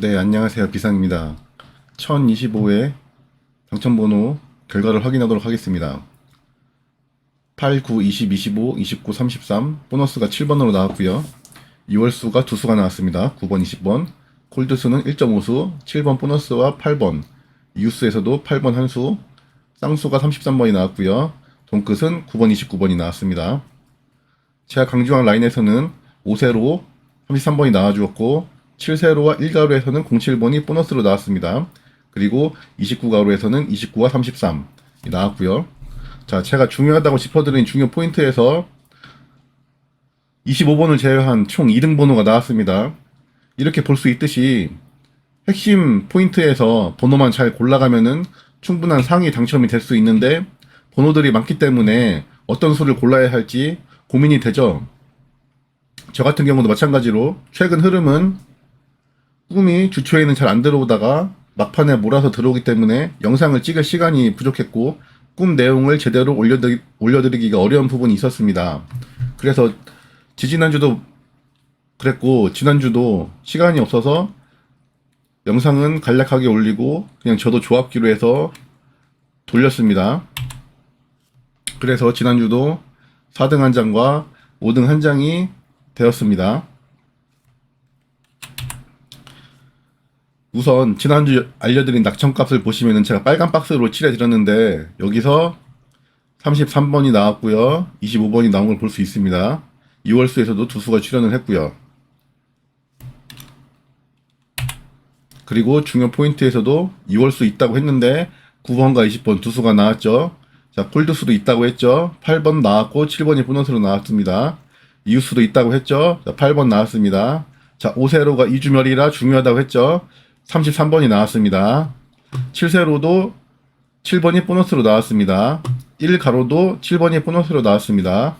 네, 안녕하세요. 비상입니다. 1025회 당첨번호 결과를 확인하도록 하겠습니다. 8, 9, 20, 25, 29, 33 보너스가 7번으로 나왔고요. 2월 수가 두 수가 나왔습니다. 9번, 20번. 콜드 수는 1.5수, 7번 보너스와 8번. 이웃수에서도 8번 한 수, 쌍수가 33번이 나왔고요. 돈끝은 9번, 29번이 나왔습니다. 제가 강조한 라인에서는 5세로 33번이 나와주었고 7세로와 1가로에서는 07번이 보너스로 나왔습니다. 그리고 29가로에서는 29와 33이 나왔고요. 자, 제가 중요하다고 짚어드린 중요 포인트에서 25번을 제외한 총 2등 번호가 나왔습니다. 이렇게 볼 수 있듯이 핵심 포인트에서 번호만 잘 골라가면은 충분한 상위 당첨이 될 수 있는데 번호들이 많기 때문에 어떤 수를 골라야 할지 고민이 되죠. 저 같은 경우도 마찬가지로 최근 흐름은 꿈이 주초에는 잘 안 들어오다가 막판에 몰아서 들어오기 때문에 영상을 찍을 시간이 부족했고 꿈 내용을 제대로 올려드리, 올려드리기가 어려운 부분이 있었습니다. 그래서 지지난주도 그랬고 지난주도 시간이 없어서 영상은 간략하게 올리고 그냥 저도 조합기로 해서 돌렸습니다. 그래서 지난주도 4등 한 장과 5등 한 장이 되었습니다. 우선 지난주 알려드린 낙천값을 보시면은 제가 빨간 박스로 칠해드렸는데 여기서 33번이 나왔고요. 25번이 나온 걸 볼 수 있습니다. 2월수에서도 두 수가 출연을 했고요. 그리고 중요 포인트에서도 2월수 있다고 했는데 9번과 20번 두 수가 나왔죠. 자, 콜드수도 있다고 했죠. 8번 나왔고 7번이 보너스로 나왔습니다. 이웃수도 있다고 했죠. 자, 8번 나왔습니다. 자, 5세로가 이주멸이라 중요하다고 했죠. 33번이 나왔습니다. 7세로도 7번이 보너스로 나왔습니다. 1가로도 7번이 보너스로 나왔습니다.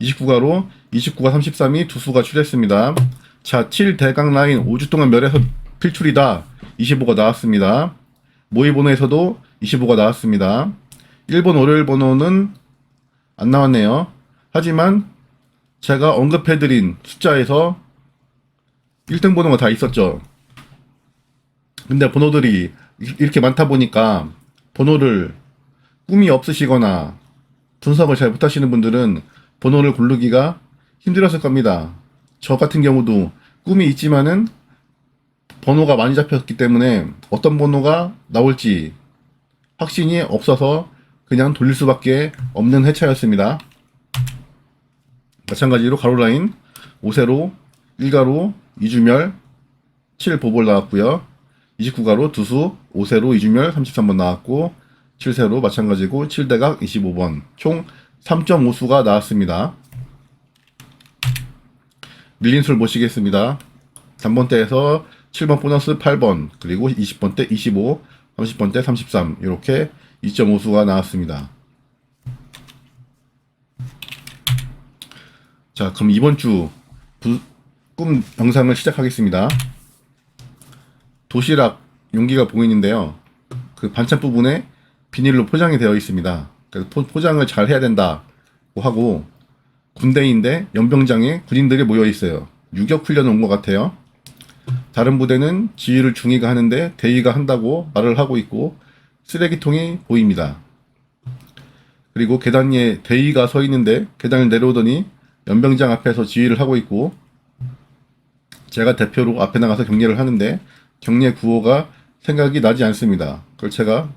29가로 29가 33이 두 수가 출했습니다. 자, 7대강 라인 5주 동안 멸해서 필출이다. 25가 나왔습니다. 모의 번호에서도 25가 나왔습니다. 1번 월요일 번호는 안 나왔네요. 하지만 제가 언급해드린 숫자에서 1등 번호가 다 있었죠. 근데 번호들이 이렇게 많다 보니까 번호를 꿈이 없으시거나 분석을 잘 못하시는 분들은 번호를 고르기가 힘들었을 겁니다. 저 같은 경우도 꿈이 있지만은 번호가 많이 잡혔기 때문에 어떤 번호가 나올지 확신이 없어서 그냥 돌릴 수밖에 없는 회차였습니다. 마찬가지로 가로라인 5세로 1가로 2주멸 7보볼 나왔고요. 29가로 두수 5세로 2주멸 33번 나왔고 7세로 마찬가지고 7대각 25번 총 3.5수가 나왔습니다. 밀린 술 보시겠습니다. 3번 때에서 7번 보너스 8번 그리고 20번 때 25, 30번 때33 이렇게 2.5수가 나왔습니다. 자 그럼 이번 주 꿈 영상을 시작하겠습니다. 도시락 용기가 보이는데요. 그 반찬 부분에 비닐로 포장이 되어 있습니다. 그래서 포, 포장을 잘 해야 된다고 하고 군대인데 연병장에 군인들이 모여 있어요. 유격 훈련 온 것 같아요. 다른 부대는 지휘를 중위가 하는데 대위가 한다고 말을 하고 있고 쓰레기통이 보입니다. 그리고 계단 위에 대위가 서 있는데 계단을 내려오더니 연병장 앞에서 지휘를 하고 있고 제가 대표로 앞에 나가서 경례를 하는데 경례 구호가 생각이 나지 않습니다. 그걸 제가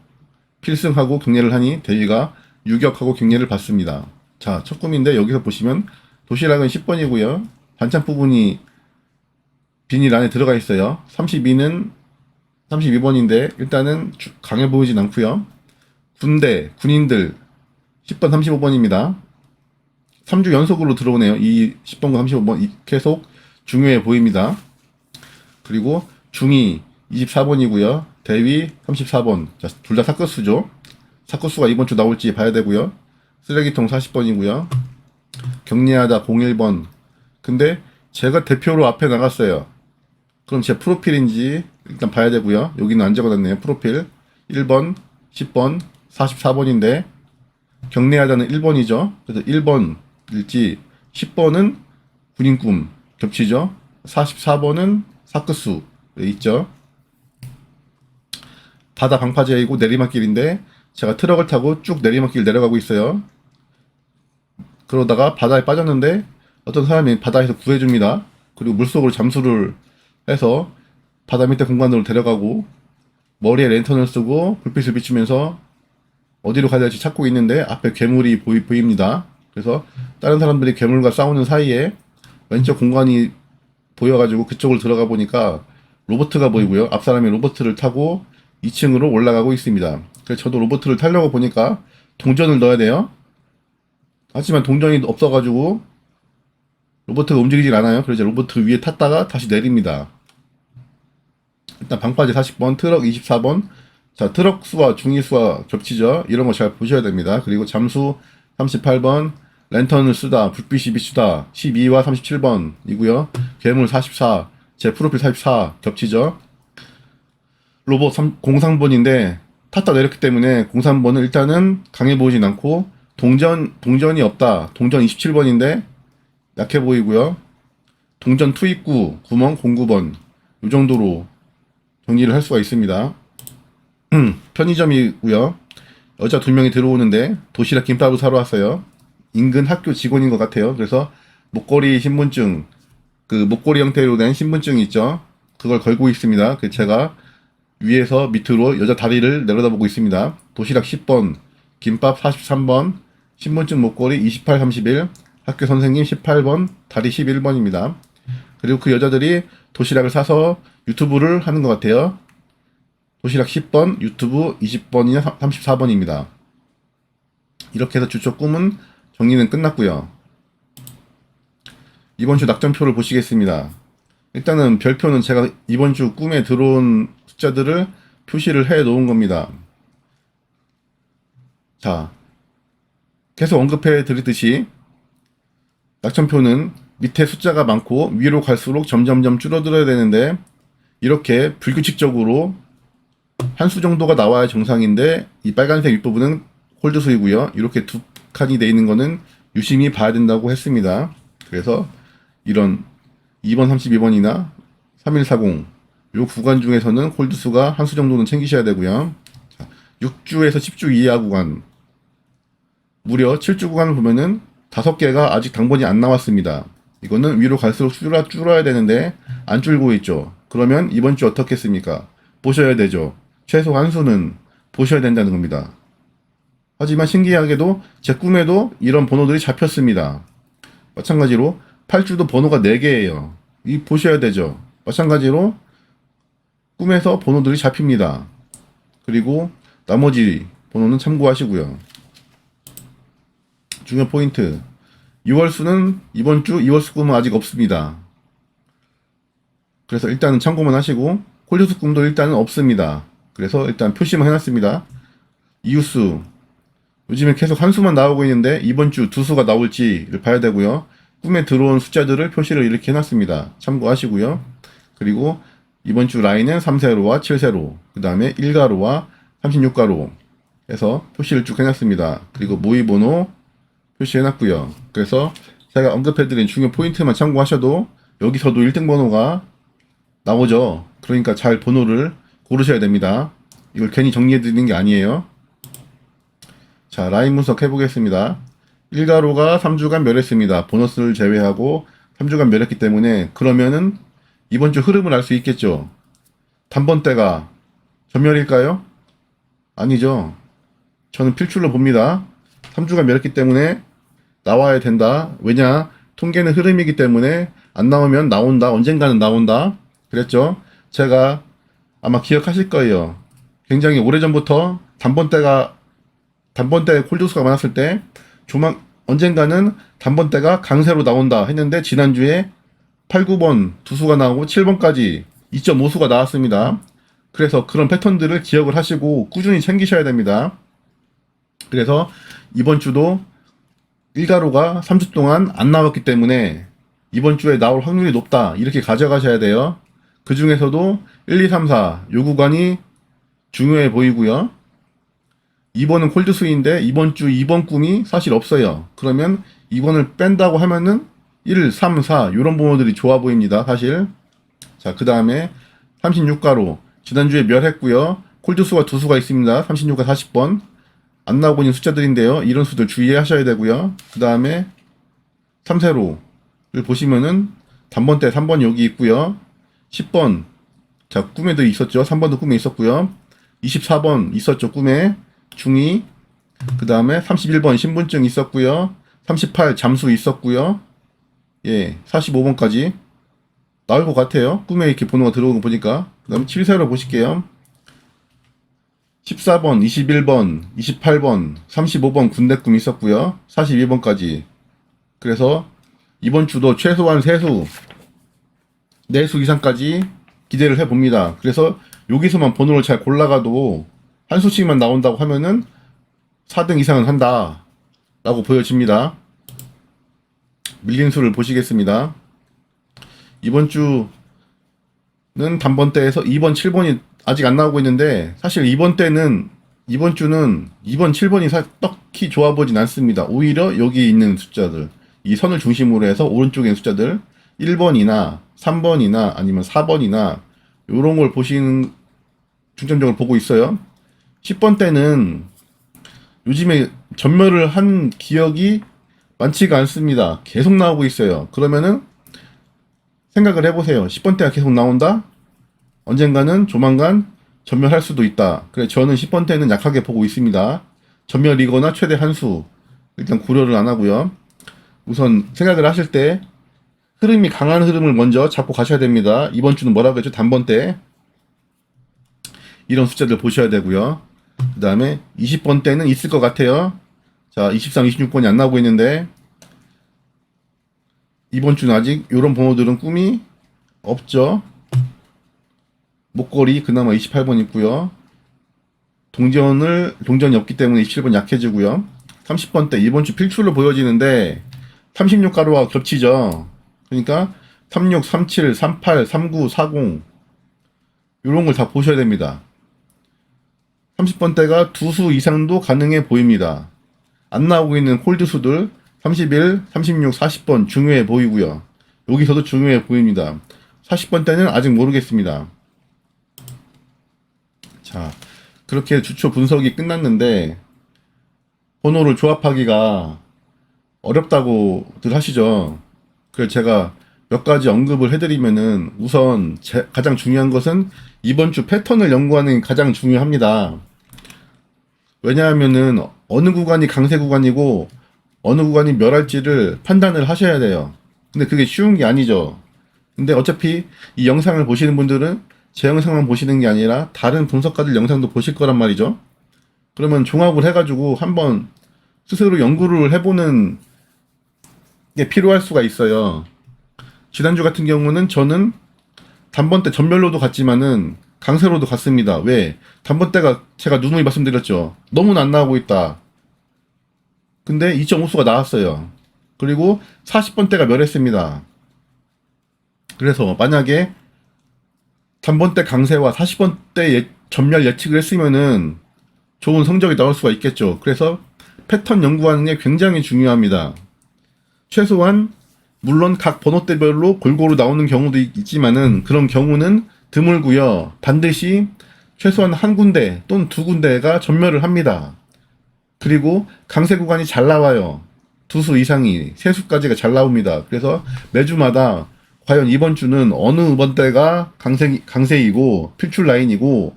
필승하고 경례를 하니 대위가 유격하고 경례를 받습니다. 자, 첫 꿈인데 여기서 보시면 도시락은 10번이고요. 반찬 부분이 비닐 안에 들어가 있어요. 32는 32번인데 일단은 주- 강해 보이진 않고요. 군대, 군인들 10번, 35번입니다. 3주 연속으로 들어오네요. 이 10번과 35번 이- 계속 중요해 보입니다. 그리고 중위 24번이고요. 대위 34번. 자, 둘 다 사커수죠. 사커수가 이번 주 나올지 봐야 되고요. 쓰레기통 40번이고요. 격리하다 01번. 근데 제가 대표로 앞에 나갔어요. 그럼 제 프로필인지 일단 봐야 되고요. 여기는 안 적어놨네요. 프로필 1번, 10번, 44번인데 경례하다는 1번이죠. 그래서 1번일지 10번은 군인 꿈 겹치죠. 44번은 사크수 있죠. 바다 방파제이고 내리막길인데 제가 트럭을 타고 쭉 내리막길 내려가고 있어요. 그러다가 바다에 빠졌는데 어떤 사람이 바다에서 구해줍니다. 그리고 물속으로 잠수를 해서 바다 밑에 공간으로 데려가고 머리에 랜턴을 쓰고 불빛을 비추면서 어디로 가야 될지 찾고 있는데 앞에 괴물이 보이, 보입니다. 그래서 다른 사람들이 괴물과 싸우는 사이에 왼쪽 공간이 보여가지고 그쪽으로 들어가 보니까 로버트가 보이고요. 앞 사람이 로버트를 타고 2층으로 올라가고 있습니다. 그래서 저도 로버트를 타려고 보니까 동전을 넣어야 돼요. 하지만 동전이 없어가지고 로버트가 움직이질 않아요. 그래서 로버트 위에 탔다가 다시 내립니다. 일단 방파제 40번, 트럭 24번. 자, 트럭 수와 중위 수와 겹치죠. 이런 거 잘 보셔야 됩니다. 그리고 잠수 38번, 랜턴을 쓰다, 불빛이 비추다 12와 37번이고요. 괴물 44, 제 프로필 44 겹치죠. 로봇 3, 03번인데 탔다 내렸기 때문에 03번은 일단은 강해 보이진 않고 동전 동전이 없다. 동전 27번인데 약해 보이고요. 동전 투입구 구멍 09번 이 정도로 정리를 할 수가 있습니다. 편의점이고요. 여자 두 명이 들어오는데 도시락 김밥을 사러 왔어요. 인근 학교 직원인 것 같아요. 그래서 목걸이 신분증 그 목걸이 형태로 된 신분증이 있죠. 그걸 걸고 있습니다. 그 제가 위에서 밑으로 여자 다리를 내려다보고 있습니다. 도시락 10번, 김밥 43번, 신분증 목걸이 28, 31, 학교 선생님 18번, 다리 11번입니다. 그리고 그 여자들이 도시락을 사서 유튜브를 하는 것 같아요. 도시락 10번, 유튜브 20번이나 34번입니다. 이렇게 해서 주초 꿈은 정리는 끝났고요. 이번 주 낙점표를 보시겠습니다. 일단은 별표는 제가 이번 주 꿈에 들어온 숫자들을 표시를 해 놓은 겁니다. 자, 계속 언급해 드리듯이 낙천표는 밑에 숫자가 많고 위로 갈수록 점점점 줄어들어야 되는데 이렇게 불규칙적으로 한 수 정도가 나와야 정상인데 이 빨간색 윗부분은 홀드수이고요. 이렇게 두 칸이 돼 있는 거는 유심히 봐야 된다고 했습니다. 그래서 이런 2번 32번이나 3140 요 구간 중에서는 홀드수가 한 수 정도는 챙기셔야 되고요. 자, 6주에서 10주 이하 구간 무려 7주 구간을 보면은 5개가 아직 당번이 안 나왔습니다. 이거는 위로 갈수록 줄어, 줄어야 되는데 안 줄고 있죠. 그러면 이번 주 어떻겠습니까? 보셔야 되죠. 최소 한 수는 보셔야 된다는 겁니다. 하지만 신기하게도 제 꿈에도 이런 번호들이 잡혔습니다. 마찬가지로 8주도 번호가 4개예요. 이 보셔야 되죠. 마찬가지로 꿈에서 번호들이 잡힙니다. 그리고 나머지 번호는 참고하시고요. 중요 포인트. 6월 수는 이번 주 2월 수 꿈은 아직 없습니다. 그래서 일단은 참고만 하시고 콜드수 꿈도 일단은 없습니다. 그래서 일단 표시만 해놨습니다. 이웃수. 요즘에 계속 한 수만 나오고 있는데 이번 주 두 수가 나올지를 봐야 되고요. 꿈에 들어온 숫자들을 표시를 이렇게 해놨습니다. 참고하시고요. 그리고 이번 주 라인은 3세로와 7세로, 그 다음에 1가로와 36가로 해서 표시를 쭉 해놨습니다. 그리고 모의 번호 표시해놨고요. 그래서 제가 언급해드린 중요 포인트만 참고하셔도 여기서도 1등 번호가 나오죠. 그러니까 잘 번호를 고르셔야 됩니다. 이걸 괜히 정리해드리는 게 아니에요. 자, 라인 분석 해보겠습니다. 1가로가 3주간 멸했습니다. 보너스를 제외하고 3주간 멸했기 때문에 그러면은 이번 주 흐름을 알 수 있겠죠. 단번대가 전멸일까요? 아니죠. 저는 필출로 봅니다. 3주간 멸했기 때문에 나와야 된다. 왜냐? 통계는 흐름이기 때문에 안 나오면 나온다. 언젠가는 나온다. 그랬죠? 제가 아마 기억하실 거예요. 굉장히 오래전부터 단번대가 단번대 콜드수가 많았을 때 조만 언젠가는 단번대가 강세로 나온다 했는데 지난주에 8, 9번 두 수가 나오고 7번까지 2.5수가 나왔습니다. 그래서 그런 패턴들을 기억을 하시고 꾸준히 챙기셔야 됩니다. 그래서 이번 주도 1가로가 3주 동안 안 나왔기 때문에 이번 주에 나올 확률이 높다. 이렇게 가져가셔야 돼요. 그 중에서도 1, 2, 3, 4, 요 구간이 중요해 보이고요. 2번은 콜드수인데 이번 주 2번 꿈이 사실 없어요. 그러면 2번을 뺀다고 하면은 1, 3, 4 이런 번호들이 좋아 보입니다. 사실. 자, 그 다음에 36가로 지난주에 멸했고요. 콜드수가 두 수가 있습니다. 36과 40번 안 나오고 있는 숫자들인데요. 이런 수들 주의하셔야 되고요. 그 다음에 3세로를 보시면은 단번대 3번 여기 있고요. 10번 자 꿈에도 있었죠. 3번도 꿈에 있었고요. 24번 있었죠. 꿈에 중이 그 다음에 31번 신분증 있었고요. 38 잠수 있었고요. 예, 45번까지 나올 것 같아요. 꿈에 이렇게 번호가 들어오는 거 보니까. 그 다음에 7세로 보실게요. 14번, 21번, 28번, 35번 군대 꿈 있었고요. 42번까지. 그래서 이번 주도 최소한 3수, 4수 이상까지 기대를 해봅니다. 그래서 여기서만 번호를 잘 골라가도 한 수씩만 나온다고 하면은 4등 이상은 한다. 라고 보여집니다. 밀린 수를 보시겠습니다. 이번 주는 단번대에서 2번, 7번이 아직 안 나오고 있는데 사실 이번 때는 이번 주는 2번, 7번이 사, 딱히 좋아 보진 않습니다. 오히려 여기 있는 숫자들 이 선을 중심으로 해서 오른쪽에 있는 숫자들 1번이나 3번이나 아니면 4번이나 이런 걸 보시는 중점적으로 보고 있어요. 10번 때는 요즘에 전멸을 한 기억이 많지가 않습니다. 계속 나오고 있어요. 그러면은 생각을 해보세요. 10번 때가 계속 나온다? 언젠가는 조만간 전멸할 수도 있다. 그래 저는 10번 때는 약하게 보고 있습니다. 전멸이거나 최대 한수 일단 고려를 안 하고요. 우선 생각을 하실 때 흐름이 강한 흐름을 먼저 잡고 가셔야 됩니다. 이번 주는 뭐라고 했죠? 단번 때 이런 숫자들 보셔야 되고요. 그 다음에 20번 때는 있을 것 같아요. 자, 23, 26번이 안 나오고 있는데 이번 주는 아직 이런 번호들은 꿈이 없죠. 목걸이 그나마 28번 있고요. 동전을 동전이 없기 때문에 27번 약해지고요. 30번 때 이번 주 필출로 보여지는데 36 가루와 겹치죠. 그러니까 36, 37, 38, 39, 40 이런 걸 다 보셔야 됩니다. 30번 대가 두 수 이상도 가능해 보입니다. 안 나오고 있는 홀드 수들 31, 36, 40번 중요해 보이고요. 여기서도 중요해 보입니다. 40번 대는 아직 모르겠습니다. 자, 그렇게 주초 분석이 끝났는데 번호를 조합하기가 어렵다고들 하시죠. 그래서 제가 몇 가지 언급을 해드리면은 우선 제- 가장 중요한 것은 이번 주 패턴을 연구하는 게 가장 중요합니다. 왜냐하면은 어느 구간이 강세 구간이고 어느 구간이 멸할지를 판단을 하셔야 돼요. 근데 그게 쉬운 게 아니죠. 근데 어차피 이 영상을 보시는 분들은 제 영상만 보시는 게 아니라 다른 분석가들 영상도 보실 거란 말이죠. 그러면 종합을 해가지고 한번 스스로 연구를 해보는 게 필요할 수가 있어요. 지난주 같은 경우는 저는 단번 때 전멸로도 갔지만은 강세로도 갔습니다. 왜? 단번 때가 제가 누누이 말씀드렸죠. 너무나 안 나오고 있다. 근데 2.5수가 나왔어요. 그리고 40번 때가 멸했습니다. 그래서 만약에 단번 때 강세와 40번 때 예- 전멸 예측을 했으면은 좋은 성적이 나올 수가 있겠죠. 그래서 패턴 연구하는 게 굉장히 중요합니다. 최소한 물론 각 번호대별로 골고루 나오는 경우도 있- 있지만은 그런 경우는 드물고요. 반드시 최소한 한 군데 또는 두 군데가 전멸을 합니다. 그리고 강세 구간이 잘 나와요. 두 수 이상이 세 수까지가 잘 나옵니다. 그래서 매주마다 과연 이번 주는 어느 번대가 강세 강세이고 필출 라인이고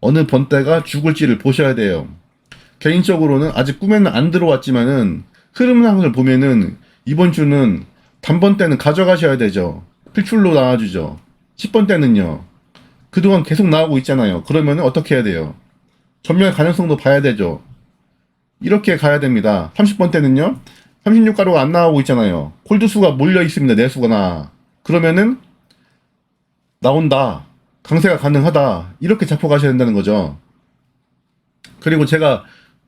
어느 번대가 죽을지를 보셔야 돼요. 개인적으로는 아직 꿈에는 안 들어왔지만은 흐름 상을 보면은 이번 주는 단번 때는 가져가셔야 되죠. 필출로 나와주죠. 10번 때는요. 그동안 계속 나오고 있잖아요. 그러면 어떻게 해야 돼요? 전멸 가능성도 봐야 되죠. 이렇게 가야 됩니다. 30번 때는요. 36가루가 안 나오고 있잖아요. 콜드수가 몰려 있습니다. 내수거나. 그러면은 나온다. 강세가 가능하다. 이렇게 잡고 가셔야 된다는 거죠. 그리고 제가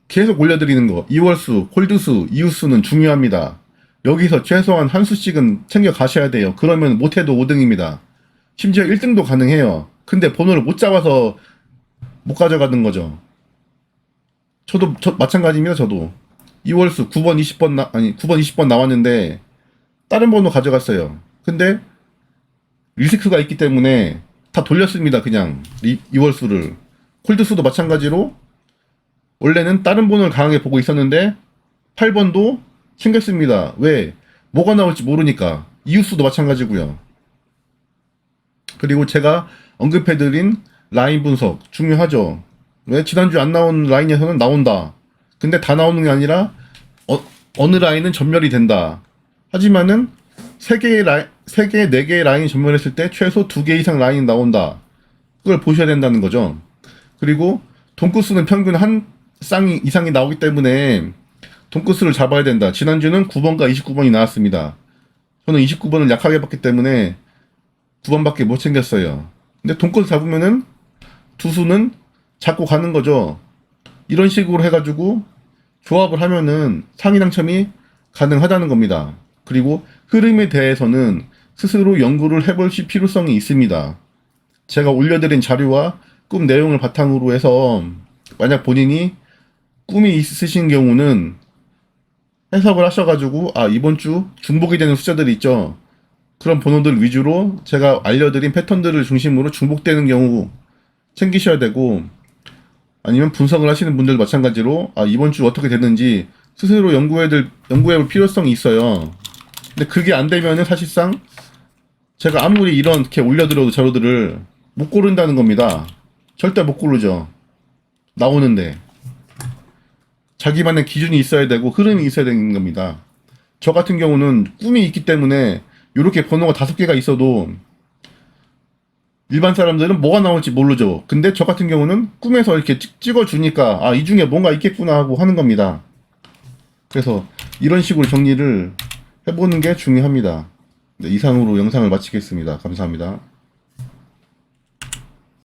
계속 올려드리는 거. 2월수, 콜드수, 이웃수는 중요합니다. 여기서 최소한 한 수씩은 챙겨 가셔야 돼요. 그러면 못해도 5등입니다. 심지어 1등도 가능해요. 근데 번호를 못 잡아서 못 가져가는 거죠. 저도 저, 마찬가지입니다. 저도 2월수 9번 20번 나, 아니 9번 20번 나왔는데 다른 번호 가져갔어요. 근데 리스크가 있기 때문에 다 돌렸습니다. 그냥 이, 이월수를 콜드수도 마찬가지로 원래는 다른 번호를 강하게 보고 있었는데 8번도 챙겼습니다. 왜? 뭐가 나올지 모르니까 이웃수도 마찬가지고요. 그리고 제가 언급해드린 라인 분석 중요하죠. 왜 지난주 안 나온 라인에서는 나온다. 근데 다 나오는 게 아니라 어, 느 라인은 전멸이 된다. 하지만은 세 개의 라인, 세 개, 네 개의 라인이 전멸했을 때 최소 두 개 이상 라인이 나온다. 그걸 보셔야 된다는 거죠. 그리고 돈코스는 평균 한 쌍이 이상이 나오기 때문에 돈코스를 잡아야 된다. 지난주는 9번과 29번이 나왔습니다. 저는 29번을 약하게 봤기 때문에 9번밖에 못 챙겼어요. 근데 돈코스 잡으면은 투수는 잡고 가는 거죠. 이런 식으로 해가지고 조합을 하면은 상위 당첨이 가능하다는 겁니다. 그리고 흐름에 대해서는 스스로 연구를 해볼 필요성이 있습니다. 제가 올려드린 자료와 꿈 내용을 바탕으로 해서 만약 본인이 꿈이 있으신 경우는 해석을 하셔가지고 아 이번 주 중복이 되는 숫자들이 있죠. 그런 번호들 위주로 제가 알려드린 패턴들을 중심으로 중복되는 경우 챙기셔야 되고 아니면 분석을 하시는 분들 마찬가지로 아 이번 주 어떻게 됐는지 스스로 연구해들 연구해볼 필요성이 있어요. 근데 그게 안 되면은 사실상 제가 아무리 이렇게 올려드려도 자료들을 못 고른다는 겁니다. 절대 못 고르죠. 나오는데 자기만의 기준이 있어야 되고 흐름이 있어야 되는 겁니다. 저 같은 경우는 꿈이 있기 때문에 이렇게 번호가 다섯 개가 있어도 일반 사람들은 뭐가 나올지 모르죠. 근데 저 같은 경우는 꿈에서 이렇게 찍, 찍어주니까 아, 이 중에 뭔가 있겠구나 하고 하는 겁니다. 그래서 이런 식으로 정리를 해보는 게 중요합니다. 네, 이상으로 영상을 마치겠습니다. 감사합니다.